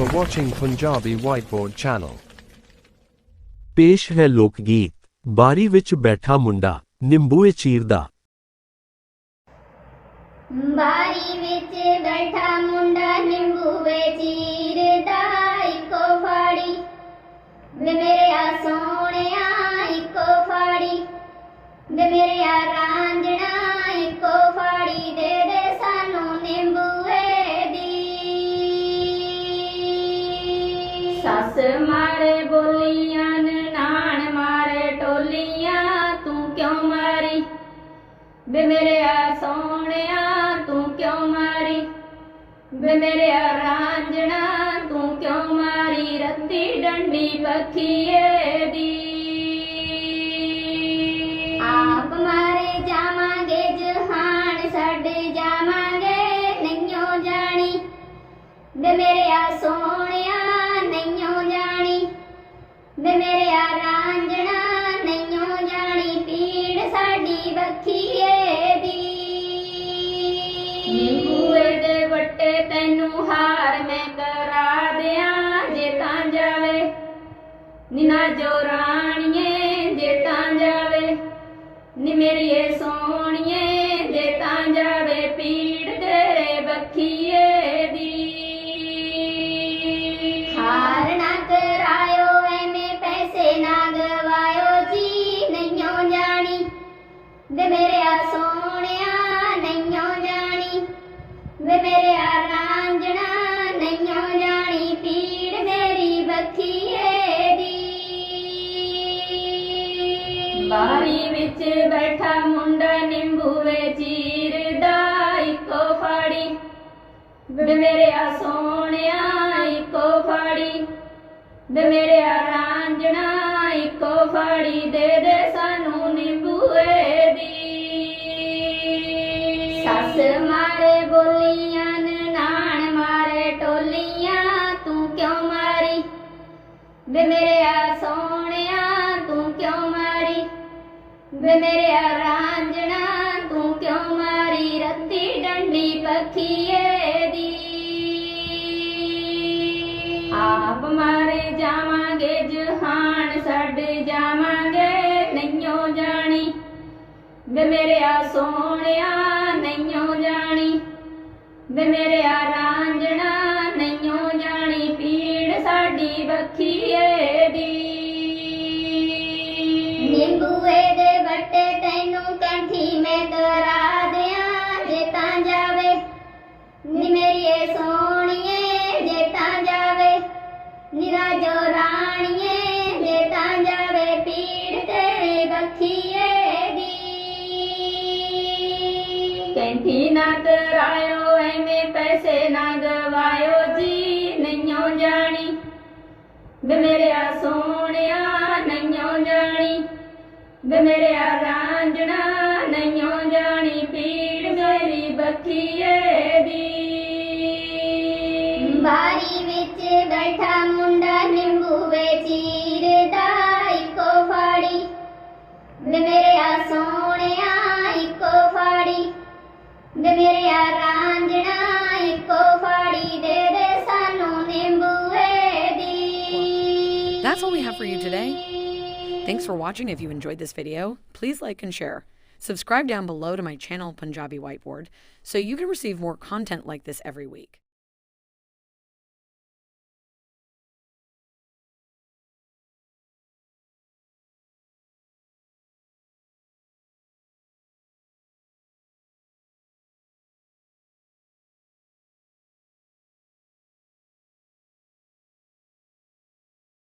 You are watching Punjabi Whiteboard channel. ਪੇਸ਼ ਹੈ ਲੋਕ ਗੀਤ ਬਾਰੀ ਵਿੱਚ ਬੈਠਾ ਮੁੰਡਾ ਨਿੰਬੂਏ ਚੀਰਦਾ ਬਾਰੀ ਵਿੱਚ ਬੈਠਾ ਮੁੰਡਾ ਨਿੰਬੂ ਵੇ ਚੀਰਦਾ ਇੱਕੋ ਫਾੜੀ। ਵੇ ਮੇਰੇ ਆ ਸੋਹਣਿਆ ਇੱਕੋ ਫਾੜੀ। ਵੇ ਮੇਰੇ ਮਾਰੇ ਬੋਲੀਆਂ ਨਾਨ ਮਾਰੇ ਟੋਲੀਆਂ, ਤੂੰ ਕਿਉਂ ਮਾਰੀ? ਵੇ ਮੇਰੇ ਸੋਹਣਿਆ, ਤੂੰ ਕਿਉਂ ਮਾਰੀ? ਵੇ ਮੇਰੇ ਰਾਂਝਣਾ, ਤੂੰ ਕਿਉਂ ਮਾਰੀ? ਰੱਤੀ ਡੰਡੀ ਪੱਖੀਏ ਦੀ। ਆਪ ਮਾਰੇ ਜਾਵਾਂਗੇ, ਜਹਾਨ ਸਾਡੇ ਜਾਵਾਂਗੇ, ਨਈਓ ਜਾਣੀ। ਵੇ ਮੇਰੇ ਸੋਹਣਿਆ ਵੇ ਮੇਰੇ ਆ ਰਾਂਝਣਾ ਨਈਓ ਜਾਣੀ ਪੀੜ ਸਾਡੀ ਬੱਖੀਏ ਦੀ ਨਿੰਬੂਏ ਦੇ ਵੱਟੇ ਤੈਨੂੰ ਹਾਰ ਮੈਂ ਕਰਾ ਦਿਆਂ, ਜੇ ਤਾਂ ਜਾਵੇ। ਨਿਨਾ ਜੋ ਰਾਣੀਏ, ਜੇ ਤਾਂ ਜਾਵੇ। ਨੀ ਮੇਰੀਏ ਸੋਹਣੀਏ ਵੇ ਮੇਰੇ ਆ ਸੋਹਣਿਆ, ਨਈਓ ਜਾਣੀ। ਵੇ ਮੇਰੇ ਆ ਰਾਂਝਣਾ, ਨਈਓ ਜਾਣੀ। ਪੀੜ ਮੇਰੀ ਬੱਖੀਏ ਦੀ। ਬਾਰੀ ਵਿੱਚ ਬੈਠਾ ਮੁੰਡਾ ਨਿੰਬੂ ਵੇ ਚੀਰਦਾ ਇੱਕੋ ਫਾੜੀ। ਵੇ ਮੇਰੇ ਆ ਸੋਹਣਿਆ, ਇੱਕੋ ਫਾੜੀ। ਵੇ ਮੇਰੇ ਆ ਰਾਂਝਣਾ, ਇੱਕੋ ਫਾੜੀ। ਦੇ ਦੇ ਵੇ ਮੇਰੇ ਸੋਹਣਿਆ, ਤੂੰ ਕਿਉਂ ਮਾਰੀ? ਵੇ ਮੇਰੇ ਰਾਂਝਣਾ, ਤੂੰ ਕਿਉਂ ਮਾਰੀ ਰੱਤੀ ਡੰਡੀ ਪੱਖੀਏ ਦੀ? ਆਪ ਮਾਰੇ ਜਾਵਾਂਗੇ, ਜਹਾਨ ਛੱਡ ਜਾਵਾਂਗੇ, ਨਈਓ ਜਾਣੀ। ਵੇ ਮੇਰੇ ਆ ਸੋਹਣਿਆ, ਨਈਓ ਜਾਣੀ। ਵੇ ਮੇਰੇ ਆ ਜੋ ਰਾਣੀਏ ਜੇ ਤਾਂ ਜਾਵੇ ਪੀੜ ਤੇਰੇ ਬੱਖੀਏ ਦੀ। ਕੈਂਠੀ ਨਾ ਕਰਾਇਓ ਐਵੇਂ ਪੈਸੇ ਨਾ ਗਵਾਇਓ ਜੀ ਨਈਓ ਜਾਣੀ। ਵੇ ਮੇਰੇ ਆ ਸੋਹਣਿਆ ਨਈਓ ਜਾਣੀ। ਵੇ ਮੇਰੇ ਆ ਰਾਂਝਣਾ ਨਈਓ ਜਾਣੀ ਪੀੜ ਮੇਰੀ ਬੱਖੀਏ ਦੀ। ਬਾਰੀ ਵਿੱਚ ਬੈਠਾ ਵੇ ਮੇਰੇ ਆ ਰਾਂਝਣਾ ਇੱਕੋ ਫਾੜੀ ਦੇ ਦੇ ਸਾਨੂੰ ਨਿੰਬੂਏ ਦੀ That's all we have for you today. Thanks for watching. If you enjoyed this video, please like and share. Subscribe down below to my channel, Punjabi Whiteboard, so you can receive more content like this every week.